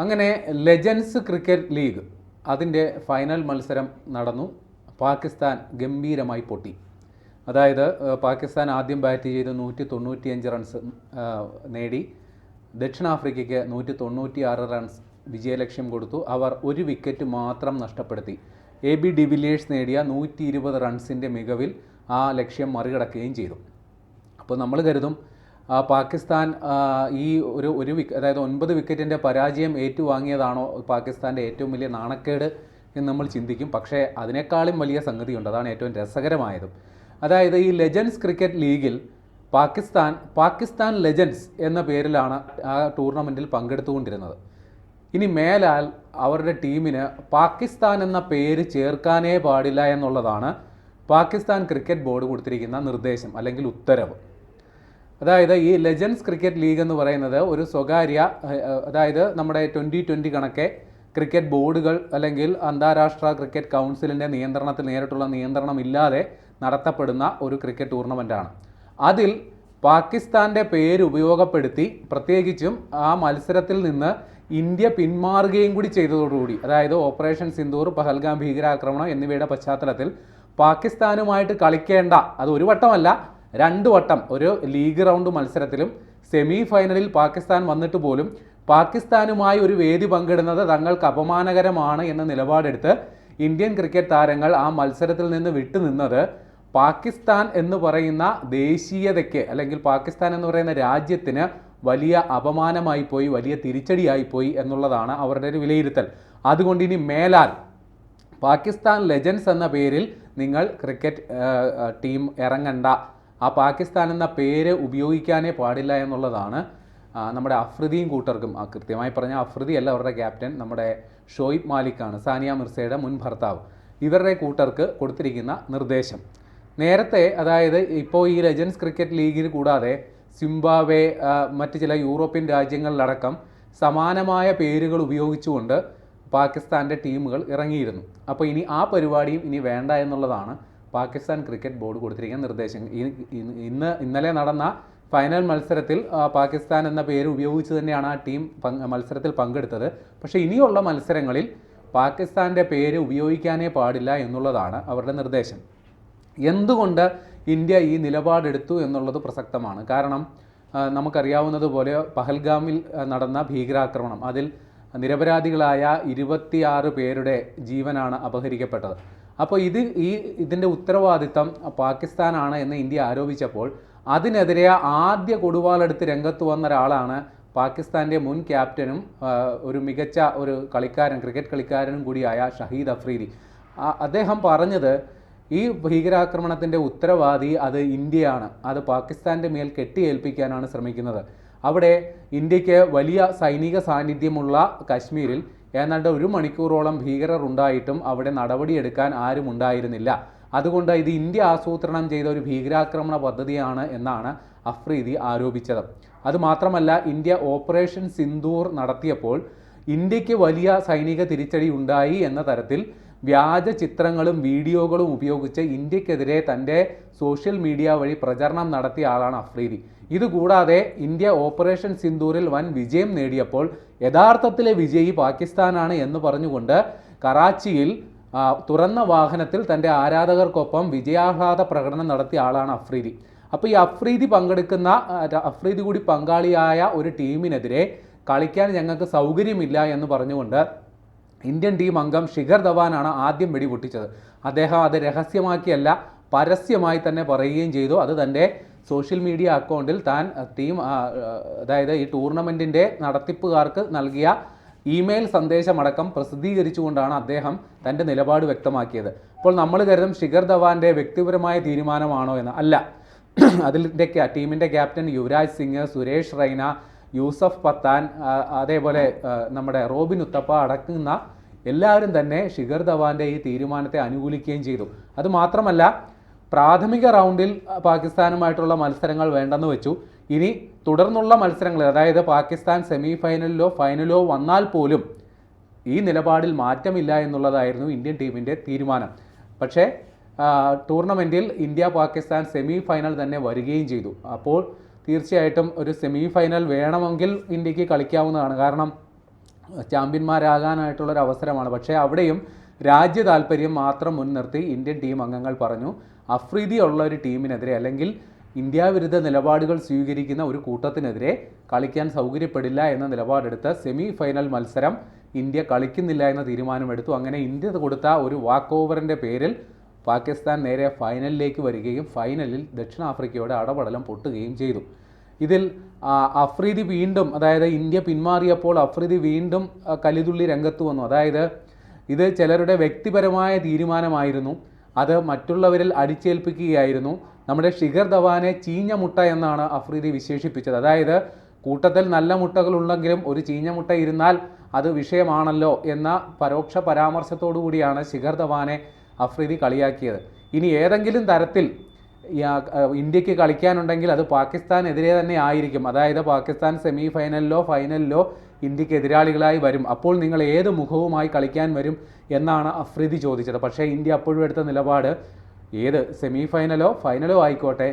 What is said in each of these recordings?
അങ്ങനെ legends cricket league അതിന്റെ final മത്സരം നടന്നു. പാകിസ്ഥാൻ ഗംഭീരമായി പൊട്ടി. അതായത് പാകിസ്ഥാൻ ആദ്യം ബാറ്റ് ചെയ്ത് നൂറ്റി തൊണ്ണൂറ്റിയഞ്ച് റൺസ് നേടി. ദക്ഷിണാഫ്രിക്കയ്ക്ക് നൂറ്റി തൊണ്ണൂറ്റിയാറ് റൺസ് വിജയലക്ഷ്യം കൊടുത്തു. അവർ ഒരു വിക്കറ്റ് മാത്രം നഷ്ടപ്പെടുത്തി. എ ബി ഡിവിലിയേഴ്സ് നേടിയ നൂറ്റി ഇരുപത് റൺസിന്റെ മികവിൽ ആ ലക്ഷ്യം മറികടക്കുകയും ചെയ്തു. അപ്പോൾ നമ്മൾ കരുതും പാകിസ്ഥാൻ ഈ ഒരു ഒരു വിക്ക അതായത് ഒൻപത് വിക്കറ്റിന്റെ പരാജയം ഏറ്റുവാങ്ങിയതാണോ പാകിസ്ഥാന്റെ ഏറ്റവും വലിയ നാണക്കേട് എന്ന് നമ്മൾ ചിന്തിക്കും. പക്ഷേ അതിനേക്കാളും വലിയ സംഗതിയുണ്ട്. അതാണ് ഏറ്റവും രസകരമായതും. അതായത് ഈ ലെജൻസ് ക്രിക്കറ്റ് ലീഗിൽ പാകിസ്ഥാൻ പാകിസ്ഥാൻ ലെജൻസ് എന്ന പേരിലാണ് ആ ടൂർണമെന്റിൽ പങ്കെടുത്തുകൊണ്ടിരുന്നത്. ഇനി മേലാൽ അവരുടെ ടീമിന് പാകിസ്ഥാൻ എന്ന പേര് ചേർക്കാനേ പാടില്ല എന്നുള്ളതാണ് പാകിസ്ഥാൻ ക്രിക്കറ്റ് ബോർഡ് കൊടുത്തിരിക്കുന്ന നിർദ്ദേശം അല്ലെങ്കിൽ ഉത്തരവ്. അതായത് ഈ ലെജൻസ് ക്രിക്കറ്റ് ലീഗ് എന്ന് പറയുന്നത് ഒരു സ്വകാര്യ അതായത് നമ്മുടെ ട്വന്റി ട്വന്റി കണക്കെ ക്രിക്കറ്റ് ബോർഡുകൾ അല്ലെങ്കിൽ അന്താരാഷ്ട്ര ക്രിക്കറ്റ് കൗൺസിലിന്റെ നിയന്ത്രണത്തിൽ നേരിട്ടുള്ള നിയന്ത്രണം ഇല്ലാതെ നടത്തപ്പെടുന്ന ഒരു ക്രിക്കറ്റ് ടൂർണമെന്റാണ് അതിൽ പാകിസ്ഥാന്റെ പേര് ഉപയോഗപ്പെടുത്തി പ്രത്യേകിച്ചും ആ മത്സരത്തിൽ നിന്ന് ഇന്ത്യ പിന്മാറുകയും കൂടി ചെയ്തതോടുകൂടി അതായത് ഓപ്പറേഷൻ സിന്ദൂർ പഹൽഗാം ഭീകരാക്രമണം എന്നിവയുടെ പശ്ചാത്തലത്തിൽ പാകിസ്ഥാനുമായിട്ട് കളിക്കേണ്ട അത് ഒരു വട്ടമല്ല രണ്ട് വട്ടം ഒരു ലീഗ് റൗണ്ട് മത്സരത്തിലും സെമി ഫൈനലിൽ പാകിസ്ഥാൻ വന്നിട്ട് പോലും പാകിസ്ഥാനുമായി ഒരു വേദി പങ്കിടുന്നത് തങ്ങൾക്ക് അപമാനകരമാണ് എന്ന നിലപാടെടുത്ത് ഇന്ത്യൻ ക്രിക്കറ്റ് താരങ്ങൾ ആ മത്സരത്തിൽ നിന്ന് വിട്ടുനിന്നത് പാകിസ്ഥാൻ എന്ന് പറയുന്ന ദേശീയതയ്ക്ക് അല്ലെങ്കിൽ പാകിസ്ഥാൻ എന്ന് പറയുന്ന രാജ്യത്തിന് വലിയ അപമാനമായി പോയി വലിയ തിരിച്ചടിയായി പോയി എന്നുള്ളതാണ് അവരുടെ ഒരു വിലയിരുത്തൽ. അതുകൊണ്ട് ഇനി മേലാൽ പാകിസ്ഥാൻ ലെജൻസ് എന്ന പേരിൽ നിങ്ങൾ ക്രിക്കറ്റ് ടീം ഇറങ്ങണ്ട. ആ പാകിസ്ഥാൻ എന്ന പേര് ഉപയോഗിക്കാനേ പാടില്ല എന്നുള്ളതാണ് നമ്മുടെ അഫ്രിദിയും കൂട്ടർക്കും കൃത്യമായി പറഞ്ഞ അഫ്രിദി അല്ല അവരുടെ ക്യാപ്റ്റൻ നമ്മുടെ ഷോയിബ് മാലിക്കാണ് സാനിയ മിർസയുടെ മുൻ ഭർത്താവ്. ഇവരുടെ കൂട്ടർക്ക് കൊടുത്തിരിക്കുന്ന നിർദ്ദേശം. നേരത്തെ അതായത് ഇപ്പോൾ ഈ ലെജൻസ് ക്രിക്കറ്റ് ലീഗിന് കൂടാതെ സിംബാവെ ആ, മറ്റ് ചില യൂറോപ്യൻ രാജ്യങ്ങളിലടക്കം സമാനമായ പേരുകൾ ഉപയോഗിച്ചുകൊണ്ട് പാകിസ്ഥാന്റെ ടീമുകൾ ഇറങ്ങിയിരുന്നു. അപ്പോൾ ഇനി ആ പരിപാടിയും ഇനി വേണ്ട എന്നുള്ളതാണ് പാകിസ്ഥാൻ ക്രിക്കറ്റ് ബോർഡ് കൊടുത്തിരിക്കുന്ന നിർദ്ദേശങ്ങൾ ഇന്ന് ഇന്ന് ഇന്നലെ നടന്ന ഫൈനൽ മത്സരത്തിൽ പാകിസ്ഥാൻ എന്ന പേര് ഉപയോഗിച്ച് തന്നെയാണ് ആ ടീം മത്സരത്തിൽ പങ്കെടുത്തത്. പക്ഷേ ഇനിയുള്ള മത്സരങ്ങളിൽ പാകിസ്ഥാന്റെ പേര് ഉപയോഗിക്കാനേ പാടില്ല എന്നുള്ളതാണ് അവരുടെ നിർദ്ദേശം. എന്തുകൊണ്ട് ഇന്ത്യ ഈ നിലപാടെടുത്തു എന്നുള്ളത് പ്രസക്തമാണ്. കാരണം നമുക്കറിയാവുന്നതുപോലെ പഹൽഗാമിൽ നടന്ന ഭീകരാക്രമണം അതിൽ നിരപരാധികളായ ഇരുപത്തിയാറ് പേരുടെ ജീവനാണ് അപഹരിക്കപ്പെട്ടത്. അപ്പോൾ ഇത് ഈ ഇതിന്റെ ഉത്തരവാദിത്തം പാകിസ്ഥാനാണ് എന്ന് ഇന്ത്യ ആരോപിച്ചപ്പോൾ അതിനെതിരെ ആദ്യ കൊടുവാളെടുത്ത് രംഗത്ത് വന്ന ഒരാളാണ് പാകിസ്ഥാന്റെ മുൻ ക്യാപ്റ്റനും ഒരു മികച്ച ഒരു കളിക്കാരൻ ക്രിക്കറ്റ് കളിക്കാരനും കൂടിയായ ഷഹീദ് അഫ്രീദി. അദ്ദേഹം പറഞ്ഞത് ഈ ഭീകരാക്രമണത്തിന്റെ ഉത്തരവാദി അത് ഇന്ത്യയാണ്. അത് പാകിസ്ഥാന്റെ മേൽ കെട്ടിയേൽപ്പിക്കാനാണ് ശ്രമിക്കുന്നത്. അവിടെ ഇന്ത്യയ്ക്ക് വലിയ സൈനിക സാന്നിധ്യമുള്ള കശ്മീരിൽ ഏതാണ്ട് ഒരു മണിക്കൂറോളം ഭീകരർ ഉണ്ടായിട്ടും അവിടെ നടപടിയെടുക്കാൻ ആരും ഉണ്ടായിരുന്നില്ല. അതുകൊണ്ട് ഇത് ഇന്ത്യ ആസൂത്രണം ചെയ്ത ഒരു ഭീകരാക്രമണ പദ്ധതിയാണ് എന്നാണ് അഫ്രീദി ആരോപിച്ചത്. അതുമാത്രമല്ല ഇന്ത്യ ഓപ്പറേഷൻ സിന്ദൂർ നടത്തിയപ്പോൾ ഇന്ത്യയ്ക്ക് വലിയ സൈനിക തിരിച്ചടി ഉണ്ടായി എന്ന തരത്തിൽ വ്യാജ ചിത്രങ്ങളും വീഡിയോകളും ഉപയോഗിച്ച് ഇന്ത്യക്കെതിരെ തന്റെ സോഷ്യൽ മീഡിയ വഴി പ്രചരണം നടത്തിയ ആളാണ് അഫ്രീദി. ഇതുകൂടാതെ ഇന്ത്യ ഓപ്പറേഷൻ സിന്ദൂരിൽ വൻ വിജയം നേടിയപ്പോൾ യഥാർത്ഥത്തിലെ വിജയി പാകിസ്ഥാനാണ് എന്ന് പറഞ്ഞുകൊണ്ട് കറാച്ചിയിൽ തുറന്ന വാഹനത്തിൽ തന്റെ ആരാധകർക്കൊപ്പം വിജയാഹ്ലാദ പ്രകടനം നടത്തിയ ആളാണ് അഫ്രീദി. അപ്പോൾ ഈ അഫ്രീദി പങ്കെടുക്കുന്ന അഫ്രീദി കൂടി പങ്കാളിയായ ഒരു ടീമിനെതിരെ കളിക്കാൻ ഞങ്ങൾക്ക് സൗകര്യമില്ല എന്ന് പറഞ്ഞുകൊണ്ട് ഇന്ത്യൻ ടീം അംഗം ശിഖർ ധവാനാണ് ആദ്യം വെടിപൊട്ടിച്ചത്. അദ്ദേഹം അത് രഹസ്യമാക്കിയല്ല പരസ്യമായി തന്നെ പറയുകയും ചെയ്തു. അത് തന്റെ സോഷ്യൽ മീഡിയ അക്കൗണ്ടിൽ താൻ ആ, അതായത് ഈ ടൂർണമെന്റിന്റെ നടത്തിപ്പുകാർക്ക് നൽകിയ ഇമെയിൽ സന്ദേശമടക്കം പ്രസിദ്ധീകരിച്ചുകൊണ്ടാണ് അദ്ദേഹം തന്റെ നിലപാട് വ്യക്തമാക്കിയത്. അപ്പോൾ നമ്മൾ കരുതും ശിഖർ ധവാന്റെ വ്യക്തിപരമായ തീരുമാനമാണോ എന്ന്. അല്ല. അതിന്റെ ടീമിന്റെ ക്യാപ്റ്റൻ യുവരാജ് സിംഗ് സുരേഷ് റൈന യൂസഫ് പത്താൻ അതേപോലെ നമ്മുടെ റോബിൻ ഉത്തപ്പ അടക്കുന്ന എല്ലാവരും തന്നെ ശിഖർ ധവാന്റെ ഈ തീരുമാനത്തെ അനുകൂലിക്കുകയും ചെയ്തു. അതുമാത്രമല്ല പ്രാഥമിക റൗണ്ടിൽ പാകിസ്ഥാനുമായിട്ടുള്ള മത്സരങ്ങൾ വേണ്ടെന്ന് വെച്ചു. ഇനി തുടർന്നുള്ള മത്സരങ്ങൾ അതായത് പാകിസ്ഥാൻ സെമി ഫൈനലിലോ ഫൈനലോ വന്നാൽ പോലും ഈ നിലപാടിൽ മാറ്റമില്ല എന്നുള്ളതായിരുന്നു ഇന്ത്യൻ ടീമിന്റെ തീരുമാനം. പക്ഷേ ടൂർണമെന്റിൽ ഇന്ത്യ പാകിസ്ഥാൻ സെമി ഫൈനൽ തന്നെ വരികയും ചെയ്തു. അപ്പോൾ തീർച്ചയായിട്ടും ഒരു സെമി ഫൈനൽ വേണമെങ്കിൽ ഇന്ത്യയ്ക്ക് കളിക്കാവുന്നതാണ്. കാരണം ചാമ്പ്യന്മാരാകാനായിട്ടുള്ളൊരു അവസരമാണ് പക്ഷേ അവിടെയും രാജ്യ താല്പര്യം മാത്രം മുൻനിർത്തി ഇന്ത്യൻ ടീം അംഗങ്ങൾ പറഞ്ഞു. അഫ്രീദി ഉള്ള ഒരു ടീമിനെതിരെ അല്ലെങ്കിൽ ഇന്ത്യ വിരുദ്ധ നിലപാടുകൾ സ്വീകരിക്കുന്ന ഒരു കൂട്ടത്തിനെതിരെ കളിക്കാൻ സൗകര്യപ്പെടില്ല എന്ന നിലപാടെടുത്ത് സെമി ഫൈനൽ മത്സരം ഇന്ത്യ കളിക്കുന്നില്ല എന്ന തീരുമാനമെടുത്തു. അങ്ങനെ ഇന്ത്യ കൊടുത്ത ഒരു വാക്ക് ഓവറിന്റെ പേരിൽ പാകിസ്ഥാൻ നേരെ ഫൈനലിലേക്ക് വരികയും ഫൈനലിൽ ദക്ഷിണാഫ്രിക്കയുടെ അടപടലം പൊട്ടുകയും ചെയ്തു. ഇതിൽ അഫ്രീദി വീണ്ടും അതായത് ഇന്ത്യ പിന്മാറിയപ്പോൾ അഫ്രീദി വീണ്ടും കലിതുള്ളി രംഗത്ത് വന്നു. അതായത് ഇത് ചിലരുടെ വ്യക്തിപരമായ തീരുമാനമായിരുന്നു. അത് മറ്റുള്ളവരിൽ അടിച്ചേൽപ്പിക്കുകയായിരുന്നു. നമ്മുടെ ഷിഖർ ധവാനെ ചീഞ്ഞ മുട്ട എന്നാണ് അഫ്രീദി വിശേഷിപ്പിച്ചത്. അതായത് കൂട്ടത്തിൽ നല്ല മുട്ടകൾ ഉണ്ടെങ്കിലും ഒരു ചീഞ്ഞ മുട്ട ഇരുന്നാൽ അത് വിഷയമാണല്ലോ എന്ന പരോക്ഷ പരാമർശത്തോടു കൂടിയാണ് ശിഖർ ധവാനെ അഫ്രീദി കളിയാക്കിയത്. ഇനി ഏതെങ്കിലും തരത്തിൽ ഇന്ത്യയ്ക്ക് കളിക്കാനുണ്ടെങ്കിൽ അത് പാകിസ്ഥാനെതിരെ തന്നെ ആയിരിക്കും. അതായത് പാകിസ്ഥാൻ സെമി ഫൈനലിലോ ഫൈനലിലോ ഇന്ത്യയ്ക്ക് എതിരാളികളായി വരും. അപ്പോൾ നിങ്ങൾ ഏത് മുഖവുമായി കളിക്കാൻ വരും എന്നാണ് അഫ്രീദി ചോദിച്ചത്. പക്ഷേ ഇന്ത്യ അപ്പോഴും എടുത്ത നിലപാട് ഏത്? സെമി ഫൈനലോ ഫൈനലോ ആയിക്കോട്ടെ.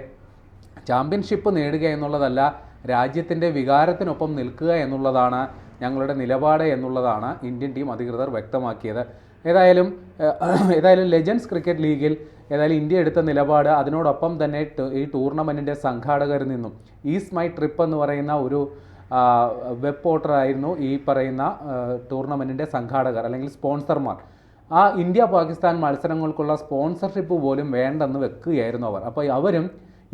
ചാമ്പ്യൻഷിപ്പ് നേടുക എന്നുള്ളതല്ല രാജ്യത്തിന്റെ വികാരത്തിനൊപ്പം നിൽക്കുക എന്നുള്ളതാണ് ഞങ്ങളുടെ നിലപാട് എന്നുള്ളതാണ് ഇന്ത്യൻ ടീം അധികൃതർ വ്യക്തമാക്കിയത്. ഏതായാലും ഏതായാലും ലെജൻസ് ക്രിക്കറ്റ് ലീഗിൽ ഏതായാലും ഇന്ത്യ എടുത്ത നിലപാട് അതിനോടൊപ്പം തന്നെ ഈ ടൂർണമെന്റിന്റെ സംഘാടകരിൽ നിന്നും ഈസ് മൈ ട്രിപ്പ് എന്ന് പറയുന്ന ഒരു വെബ് പോർട്ടറായിരുന്നു ഈ പറയുന്ന ടൂർണമെന്റിന്റെ സംഘാടകർ അല്ലെങ്കിൽ സ്പോൺസർമാർ ആ ഇന്ത്യ പാകിസ്ഥാൻ മത്സരങ്ങൾക്കുള്ള സ്പോൺസർഷിപ്പ് പോലും വേണ്ടെന്ന് വെക്കുകയായിരുന്നു അവർ. അപ്പോൾ അവരും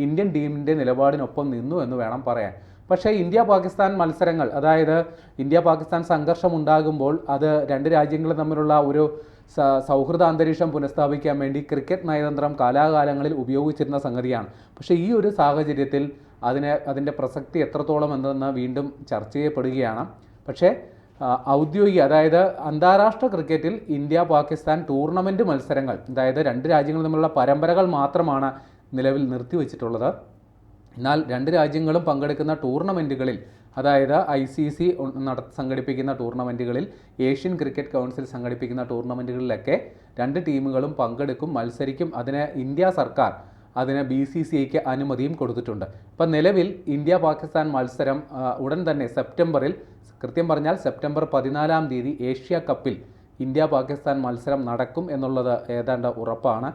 ഇന്ത്യൻ ടീമിന്റെ നിലപാടിനൊപ്പം നിന്നു എന്ന് വേണം പറയാൻ. പക്ഷേ ഇന്ത്യ പാകിസ്ഥാൻ മത്സരങ്ങൾ അതായത് ഇന്ത്യ പാകിസ്ഥാൻ സംഘർഷം ഉണ്ടാകുമ്പോൾ അത് രണ്ട് രാജ്യങ്ങളും തമ്മിലുള്ള ഒരു സൗഹൃദ അന്തരീക്ഷം പുനഃസ്ഥാപിക്കാൻ വേണ്ടി ക്രിക്കറ്റ് നയതന്ത്രം കാലാകാലങ്ങളിൽ ഉപയോഗിച്ചിരുന്ന സംഗതിയാണ്. പക്ഷേ ഈ ഒരു സാഹചര്യത്തിൽ അതിനെ അതിന്റെ പ്രസക്തി എത്രത്തോളം എന്തെന്ന് വീണ്ടും ചർച്ച ചെയ്യപ്പെടുകയാണ്. പക്ഷേ ഔദ്യോഗിക അതായത് അന്താരാഷ്ട്ര ക്രിക്കറ്റിൽ ഇന്ത്യ പാകിസ്ഥാൻ ടൂർണമെന്റ് മത്സരങ്ങൾ അതായത് രണ്ട് രാജ്യങ്ങൾ തമ്മിലുള്ള പരമ്പരകൾ മാത്രമാണ് നിലവിൽ നിർത്തിവെച്ചിട്ടുള്ളത്. എന്നാൽ രണ്ട് രാജ്യങ്ങളും പങ്കെടുക്കുന്ന ടൂർണമെന്റുകളിൽ അതായത് ഐ സി സി നട സംഘടിപ്പിക്കുന്ന ടൂർണമെന്റുകളിൽ ഏഷ്യൻ ക്രിക്കറ്റ് കൗൺസിൽ സംഘടിപ്പിക്കുന്ന ടൂർണമെന്റുകളിലൊക്കെ രണ്ട് ടീമുകളും പങ്കെടുക്കും മത്സരിക്കും. അതിന് ഇന്ത്യ സർക്കാർ അതിന് ബി സി സി ഐക്ക് അനുമതിയും കൊടുത്തിട്ടുണ്ട്. ഇപ്പം നിലവിൽ ഇന്ത്യ പാകിസ്ഥാൻ മത്സരം ഉടൻ തന്നെ സെപ്റ്റംബറിൽ കൃത്യം പറഞ്ഞാൽ സെപ്റ്റംബർ പതിനാലാം തീയതി ഏഷ്യ കപ്പിൽ ഇന്ത്യ പാകിസ്ഥാൻ മത്സരം നടക്കും എന്നുള്ളത് ഏതാണ്ട് ഉറപ്പാണ്.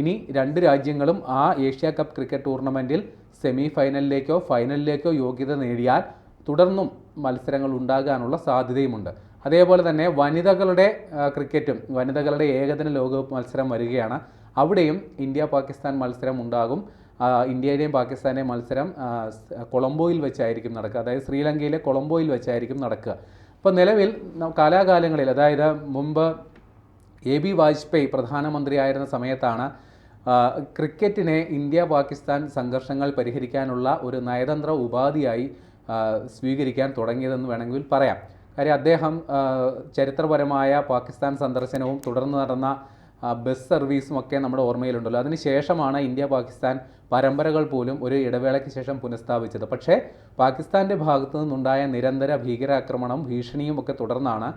ഇനി രണ്ട് രാജ്യങ്ങളും ആ ഏഷ്യ കപ്പ് ക്രിക്കറ്റ് ടൂർണമെന്റിൽ സെമി ഫൈനലിലേക്കോ ഫൈനലിലേക്കോ യോഗ്യത നേടിയാൽ തുടർന്നും മത്സരങ്ങൾ ഉണ്ടാകാനുള്ള സാധ്യതയുമുണ്ട്. അതേപോലെ തന്നെ വനിതകളുടെ ക്രിക്കറ്റും വനിതകളുടെ ഏകദിന ലോകകപ്പ് മത്സരം വരികയാണ്. അവിടെയും ഇന്ത്യ പാകിസ്ഥാൻ മത്സരം ഉണ്ടാകും. ഇന്ത്യയുടെയും പാകിസ്ഥാന്റെയും മത്സരം കൊളംബോയിൽ വെച്ചായിരിക്കും നടക്കുക. അതായത് ശ്രീലങ്കയിലെ കൊളംബോയിൽ വെച്ചായിരിക്കും നടക്കുക. അപ്പോൾ നിലവിൽ കാലാകാലങ്ങളിൽ അതായത് മുമ്പ് എ ബി വാജ്പേയി പ്രധാനമന്ത്രിയായിരുന്ന സമയത്താണ് ക്രിക്കറ്റിനെ ഇന്ത്യ പാകിസ്ഥാൻ സംഘർഷങ്ങൾ പരിഹരിക്കാനുള്ള ഒരു നയതന്ത്ര ഉപാധിയായി സ്വീകരിക്കാൻ തുടങ്ങിയതെന്ന് വേണമെങ്കിൽ പറയാം. കാര്യം അദ്ദേഹം ചരിത്രപരമായ പാകിസ്ഥാൻ സന്ദർശനവും തുടർന്ന് നടന്ന ബസ് സർവീസും ഒക്കെ നമ്മുടെ ഓർമ്മയിലുണ്ടല്ലോ. അതിനുശേഷമാണ് ഇന്ത്യ പാകിസ്ഥാൻ പരമ്പരകൾ പോലും ഒരു ഇടവേളയ്ക്ക് ശേഷം പുനഃസ്ഥാപിച്ചത്. പക്ഷേ പാകിസ്ഥാന്റെ ഭാഗത്തു നിന്നുണ്ടായ നിരന്തര ഭീകരാക്രമണം ഭീഷണിയും ഒക്കെ തുടർന്നാണ്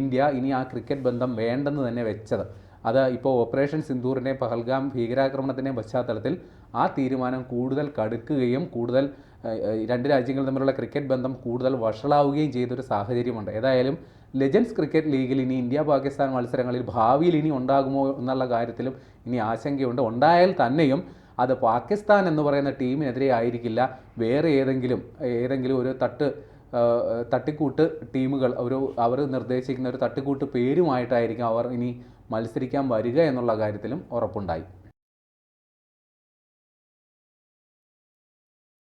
ഇന്ത്യ ഇനി ആ ക്രിക്കറ്റ് ബന്ധം വേണ്ടെന്ന് തന്നെ വെച്ചത്. അത് ഇപ്പോൾ ഓപ്പറേഷൻ സിന്ധൂറിന്റെ പഹൽഗാം ഭീകരാക്രമണത്തിന്റെ പശ്ചാത്തലത്തിൽ ആ തീരുമാനം കൂടുതൽ കടുക്കുകയും കൂടുതൽ രണ്ട് രാജ്യങ്ങൾ തമ്മിലുള്ള ക്രിക്കറ്റ് ബന്ധം കൂടുതൽ വഷളാവുകയും ചെയ്തൊരു സാഹചര്യമുണ്ട്. ഏതായാലും ലെജൻസ് ക്രിക്കറ്റ് ലീഗിൽ ഇനി ഇന്ത്യ പാകിസ്ഥാൻ മത്സരങ്ങളിൽ ഭാവിയിൽ ഇനി ഉണ്ടാകുമോ എന്നുള്ള കാര്യത്തിലും ഇനി ആശങ്കയുണ്ട്. ഉണ്ടായാൽ തന്നെയും അത് പാകിസ്ഥാൻ എന്ന് പറയുന്ന ടീമിനെതിരെ ആയിരിക്കില്ല. വേറെ ഏതെങ്കിലും ഏതെങ്കിലും ഒരു തട്ട് തട്ടിക്കൂട്ട് ടീമുകൾ ഒരു അവർ നിർദ്ദേശിക്കുന്ന ഒരു തട്ടിക്കൂട്ട് പേരുമായിട്ടായിരിക്കും അവർ ഇനി മത്സരിക്കാൻ വരിക എന്നുള്ള കാര്യത്തിലും ഉറപ്പുണ്ടായി.